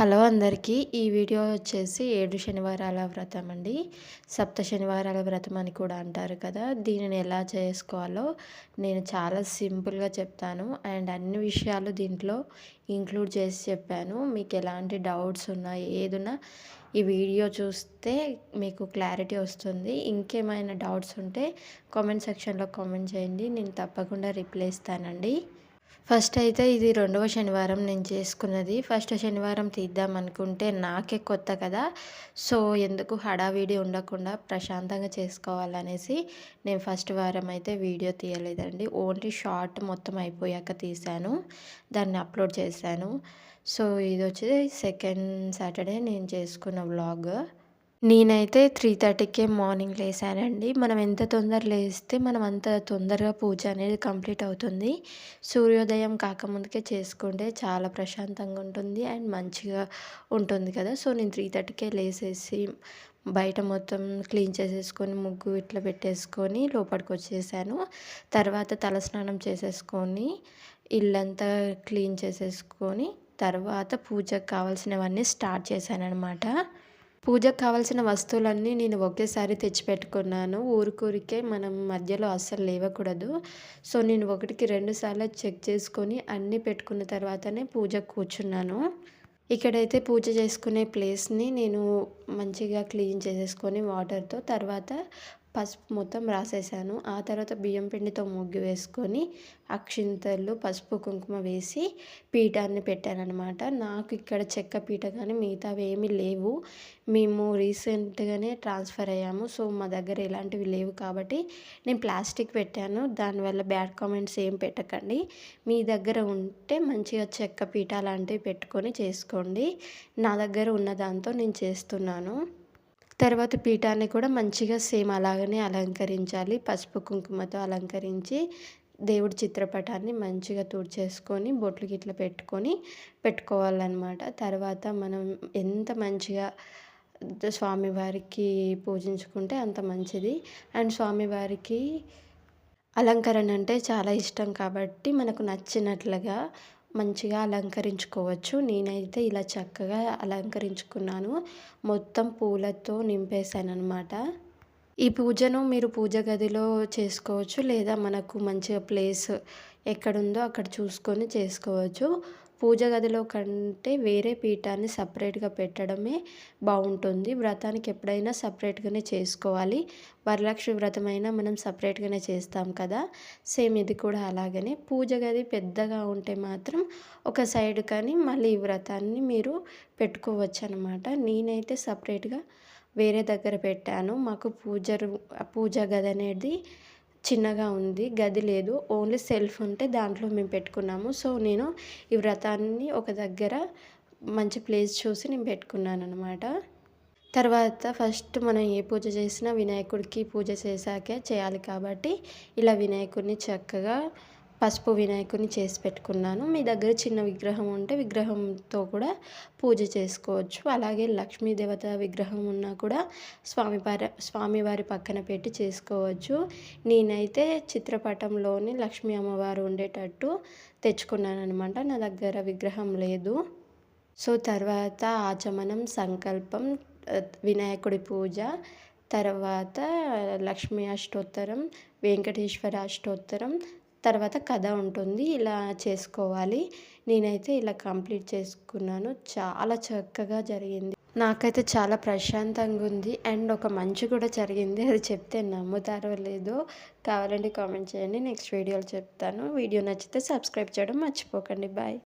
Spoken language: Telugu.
హలో అందరికీ. ఈ వీడియో వచ్చేసి ఏడు శనివారాల వ్రతం అండి. సప్త శనివారాల వ్రతం అని కూడా అంటారు కదా. దీనిని ఎలా చేసుకోవాలో నేను చాలా సింపుల్గా చెప్తాను. అండ్ అన్ని విషయాలు దీంట్లో ఇంక్లూడ్ చేసి చెప్పాను. మీకు ఎలాంటి డౌట్స్ ఉన్నా ఏదున్నా ఈ వీడియో చూస్తే మీకు క్లారిటీ వస్తుంది. ఇంకేమైనా డౌట్స్ ఉంటే కామెంట్ సెక్షన్లో కామెంట్ చేయండి. నేను తప్పకుండా రిప్లై ఇస్తానండి. ఫస్ట్ అయితే ఇది రెండవ శనివారం నేను చేసుకున్నది. ఫస్ట్ శనివారం తీద్దాం అనుకుంటే నాకే కొత్త కదా. సో ఎందుకు హడావిడి ఉండకుండా ప్రశాంతంగా చేసుకోవాలనేసి నేను ఫస్ట్ వారం అయితే వీడియో తీయలేదండి. ఓన్లీ షార్ట్ మొత్తం అయిపోయాక తీశాను. దాన్ని అప్లోడ్ చేశాను. సో ఇది వచ్చి సెకండ్ సాటర్డే నేను చేసుకున్న వ్లాగ్. నేనైతే త్రీ థర్టీకే మార్నింగ్ లేసానండి. మనం ఎంత తొందర లేస్తే మనం అంత తొందరగా పూజ అనేది కంప్లీట్ అవుతుంది. సూర్యోదయం కాకముందుకే చేసుకుంటే చాలా ప్రశాంతంగా ఉంటుంది అండ్ మంచిగా ఉంటుంది కదా. సో నేను త్రీ థర్టీకే లేసేసి బయట మొత్తం క్లీన్ చేసేసుకొని ముగ్గు ఇట్లా పెట్టేసుకొని లోపలికి వచ్చేసాను. తర్వాత తలస్నానం చేసేసుకొని ఇల్లంతా క్లీన్ చేసేసుకొని తర్వాత పూజకు కావాల్సినవన్నీ స్టార్ట్ చేశాను అనమాట పూజకు కావాల్సిన వస్తువులన్నీ నేను ఒకేసారి తెచ్చిపెట్టుకున్నాను. ఊరికూరికే మనం మధ్యలో అస్సలు లేవకూడదు. సో నేను ఒకటికి రెండు సార్లు చెక్ చేసుకొని అన్నీ పెట్టుకున్న తర్వాతనే పూజకు కూర్చున్నాను. ఇక్కడైతే పూజ చేసుకునే ప్లేస్ని నేను మంచిగా క్లీన్ చేసేసుకొని వాటర్తో తర్వాత పసుపు మొత్తం రాసేసాను. ఆ తర్వాత బియ్యం పిండితో ముగ్గు వేసుకొని అక్షింతలు పసుపు కుంకుమ వేసి పీఠాన్ని పెట్టాను అనమాట నాకు ఇక్కడ చెక్క పీట కానీ మిగతావి ఏమీ లేవు. మేము రీసెంట్గానే ట్రాన్స్ఫర్ అయ్యాము. సో మా దగ్గర ఇలాంటివి లేవు కాబట్టి నేను ప్లాస్టిక్ పెట్టాను. దానివల్ల బ్యాడ్ కామెంట్స్ ఏం పెట్టకండి. మీ దగ్గర ఉంటే మంచిగా చెక్క పీట లాంటివి పెట్టుకొని చేసుకోండి. నా దగ్గర ఉన్న దాంతో నేను చేస్తున్నాను. తర్వాత పీఠాన్ని కూడా మంచిగా సేమ్ అలాగనే అలంకరించాలి. పసుపు కుంకుమతో అలంకరించి దేవుడి చిత్రపటాన్ని మంచిగా తుడిచేసుకొని బొట్లు గిట్ల పెట్టుకొని పెట్టుకోవాలన్నమాట. తర్వాత మనం ఎంత మంచిగా స్వామివారికి పూజించుకుంటే అంత మంచిది. అండ్ స్వామివారికి అలంకరణ అంటే చాలా ఇష్టం కాబట్టి మనకు నచ్చినట్లుగా మంచిగా అలంకరించుకోవచ్చు. నేనైతే ఇలా చక్కగా అలంకరించుకున్నాను. మొత్తం పూలతో నింపేశాను అనమాట ఈ పూజను మీరు పూజ గదిలో చేసుకోవచ్చు లేదా మనకు మంచిగా ప్లేస్ ఎక్కడుందో అక్కడ చూసుకొని చేసుకోవచ్చు. పూజ గదిలో కంటే వేరే పీఠాన్ని సపరేట్గా పెట్టడమే బాగుంటుంది వ్రతానికి ఎప్పుడైనా సపరేట్గానే చేసుకోవాలి. వరలక్ష్మి వ్రతం అయినా మనం సపరేట్గానే చేస్తాం కదా! సేమ్ ఇది కూడా అలాగనే. పూజ గది పెద్దగా ఉంటే మాత్రం ఒక సైడ్ కానీ మళ్ళీ ఈ వ్రతాన్ని మీరు పెట్టుకోవచ్చు అనమాట నేనైతే సపరేట్గా వేరే దగ్గర పెట్టాను. మాకు పూజ పూజ గది అనేది చిన్నగా ఉంది గది లేదు. ఓన్లీ సెల్ఫ్ ఉంటే దాంట్లో మేము పెట్టుకున్నాము. సో నేను ఈ వ్రతాన్ని ఒక దగ్గర మంచి ప్లేస్ చూసి నేను పెట్టుకున్నాను అనమాట తర్వాత ఫస్ట్ మనం ఏ పూజ చేసినా వినాయకుడికి పూజ చేశాకే చేయాలి కాబట్టి ఇలా వినాయకుడిని చక్కగా పసుపు వినాయకుని చేసి పెట్టుకున్నాను. మీ దగ్గర చిన్న విగ్రహం ఉంటే విగ్రహంతో కూడా పూజ చేసుకోవచ్చు. అలాగే లక్ష్మీ దేవత విగ్రహం ఉన్నా కూడా స్వామివారి స్వామివారి పక్కన పెట్టి చేసుకోవచ్చు. నేనైతే చిత్రపటంలోని లక్ష్మీ అమ్మవారు ఉండేటట్టు తెచ్చుకున్నాను అనమాట నా దగ్గర విగ్రహం లేదు. సో తర్వాత ఆచమనం సంకల్పం వినాయకుడి పూజ తర్వాత లక్ష్మీ అష్టోత్తరం వెంకటేశ్వర అష్టోత్తరం తర్వాత కథ ఉంటుంది. ఇలా చేసుకోవాలి. నేనైతే ఇలా కంప్లీట్ చేసుకున్నాను. చాలా చక్కగా జరిగింది. నాకైతే చాలా ప్రశాంతంగా ఉంది. అండ్ ఒక మంచి కూడా జరిగింది. అది చెప్తే నమ్ముతారో లేదో కావాలంటే కామెంట్ చేయండి. నెక్స్ట్ వీడియోలో చెప్తాను. వీడియో నచ్చితే సబ్స్క్రైబ్ చేయడం మర్చిపోకండి. బాయ్.